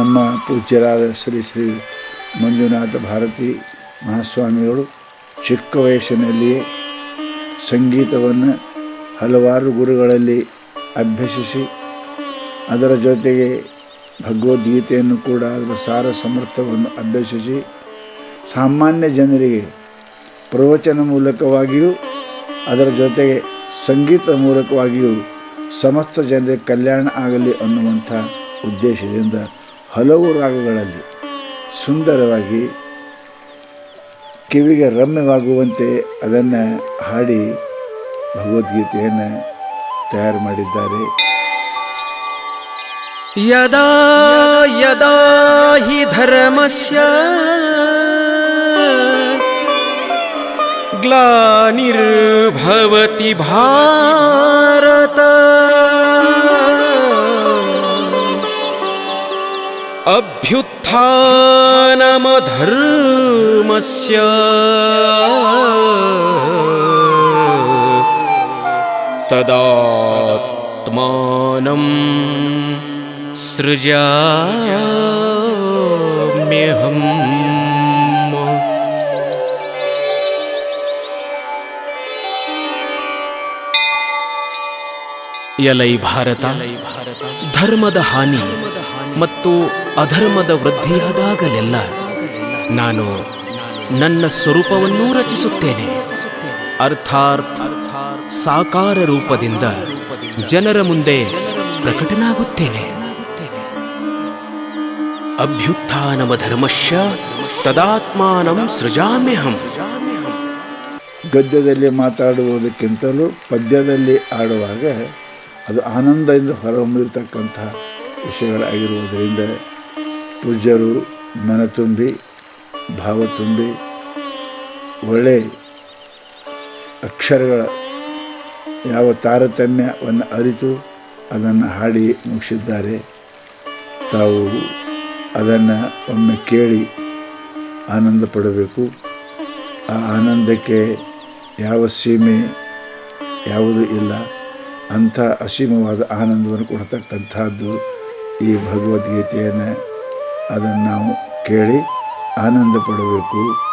ನಮ್ಮ ಪೂಜ್ಯರಾದ ಶ್ರೀ ಶ್ರೀ ಮಂಜುನಾಥ ಭಾರತಿ ಮಹಾಸ್ವಾಮಿಗಳು ಚಿಕ್ಕ ವಯಸ್ಸಿನಲ್ಲಿಯೇ ಸಂಗೀತವನ್ನು ಹಲವಾರು ಗುರುಗಳಲ್ಲಿ ಅಭ್ಯಸಿಸಿ, ಅದರ ಜೊತೆಗೆ ಭಗವದ್ಗೀತೆಯನ್ನು ಕೂಡ ಅದರ ಸಾರ ಸಮರ್ಥವನ್ನು ಅಭ್ಯಸಿಸಿ, ಸಾಮಾನ್ಯ ಜನರಿಗೆ ಪ್ರವಚನ ಮೂಲಕವಾಗಿಯೂ, ಅದರ ಜೊತೆಗೆ ಸಂಗೀತ ಮೂಲಕವಾಗಿಯೂ ಸಮಸ್ತ ಜನರಿಗೆ ಕಲ್ಯಾಣ ಆಗಲಿ ಅನ್ನುವಂಥ ಉದ್ದೇಶದಿಂದ ಹಲವು ರಾಗಗಳಲ್ಲಿ ಸುಂದರವಾಗಿ ಕಿವಿಗೆ ರಮ್ಯವಾಗುವಂತೆ ಅದನ್ನು ಹಾಡಿ ಭಗವದ್ಗೀತೆಯನ್ನು ತಯಾರು ಮಾಡಿದ್ದಾರೆ. ಯದಾ ಯದಾ ಹಿ ಧರ್ಮಸ್ಯ ಗ್ಲಾನಿರ್ಭವತಿ ಭಾರತ अभ्युत्थानमधर्मस्य तदात्मानं सृजाम्यहम् यलै भारतालै धर्मद हानि। ಮತ್ತು ಅಧರ್ಮದ ವೃದ್ಧಿಯಾದಾಗಲೆಲ್ಲ ನಾನು ನನ್ನ ಸ್ವರೂಪವನ್ನೂ ರಚಿಸುತ್ತೇನೆ. ಅರ್ಥಾರ್ಥ ಸಾಕಾರ ರೂಪದಿಂದ ಜನರ ಮುಂದೆ ಪ್ರಕಟನಾಗುತ್ತೇನೆ. ಅಭ್ಯುತ್ಥಾನವ ಧರ್ಮಶ ತದಾತ್ಮಾನಂ ಸೃಜಾಮ್ಯಹಂ. ಗದ್ಯದಲ್ಲಿ ಮಾತಾಡುವುದಕ್ಕಿಂತಲೂ ಪದ್ಯದಲ್ಲಿ ಆಡುವಾಗ ಅದು ಆನಂದದಿಂದ ಹೊರಹೊಮ್ಮಿರ್ತಕ್ಕಂಥ ವಿಷಯಗಳಾಗಿರುವುದರಿಂದ ಪೂಜ್ಯರು ಮನ ತುಂಬಿ, ಭಾವ ತುಂಬಿ, ಒಳ್ಳೆ ಅಕ್ಷರಗಳ ಯಾವ ತಾರತಮ್ಯವನ್ನು ಅರಿತು ಅದನ್ನು ಹಾಡಿ ಮುಗಿಸಿದ್ದಾರೆ. ತಾವು ಅದನ್ನು ಒಮ್ಮೆ ಕೇಳಿ ಆನಂದ ಪಡಬೇಕು. ಆ ಆನಂದಕ್ಕೆ ಯಾವ ಸೀಮೆ ಯಾವುದೂ ಇಲ್ಲ. ಅಂಥ ಅಸೀಮವಾದ ಆನಂದವನ್ನು ಕೊಡ್ತಕ್ಕಂಥದ್ದು ಈ ಭಗವದ್ಗೀತೆಯನ್ನು ಅದನ್ನು ನಾವು ಕೇಳಿ ಆನಂದ ಪಡಬೇಕು.